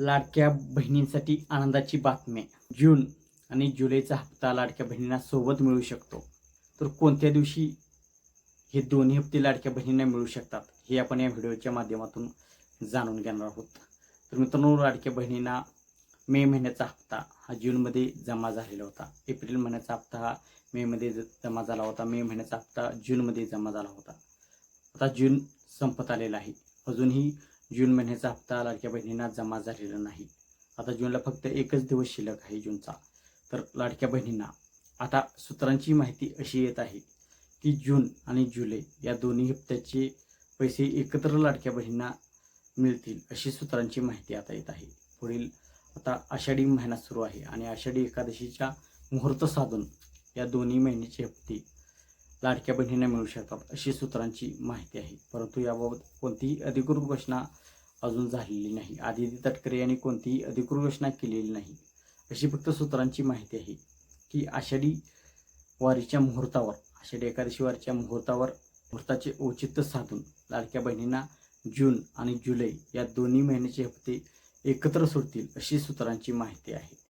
लाडक्या बहिणींसाठी आनंदाची बातमी. जून आणि जुलैचा हप्ता लाडक्या बहिणींना सोबत मिळू शकतो. तर कोणत्या दिवशी हे दोन्ही हप्ते लाडक्या बहिणींना मिळू शकतात हे आपण या व्हिडिओच्या माध्यमातून जाणून घेणार आहोत. तर मित्रांनो लाडक्या बहिणींना मे महिन्याचा हप्ता हा जूनमध्ये जमा झालेला होता. एप्रिल महिन्याचा हप्ता हा मेमध्ये जमा झाला होता. मे महिन्याचा हप्ता जूनमध्ये जमा झाला होता. आता जून संपत आलेला आहे. अजूनही जून महिन्याचा हप्ता लाडक्या बहिणींना जमा झालेला नाही. आता जूनला फक्त एकच दिवस शिल्लक आहे जूनचा. तर लाडक्या बहिणींना आता सूत्रांची माहिती अशी येत आहे की जून आणि जुलै या दोन्ही हप्त्याचे पैसे एकत्र लाडक्या बहिणींना मिळतील अशी सूत्रांची माहिती आता येत आहे. पुढील आता आषाढी महिना सुरू आहे आणि आषाढी एकादशीच्या मुहूर्त साधून या दोन्ही महिन्याचे हप्ते लाडक्या बहिणींना मिळू शकतात अशी सूत्रांची माहिती आहे. परंतु याबाबत कोणतीही अधिकृत घोषणा अजून झालेली नाही. आदिती तटकरे यांनी कोणतीही अधिकृत घोषणा केलेली नाही. अशी फक्त सूत्रांची माहिती आहे की आषाढी वारीच्या मुहूर्तावर आषाढी एकादशी वारीच्या मुहूर्तावर मुहूर्ताचे औचित्य साधून लाडक्या बहिणींना जून आणि जुलै या दोन्ही महिन्याचे हप्ते एकत्र सोडतील अशी सूत्रांची माहिती आहे.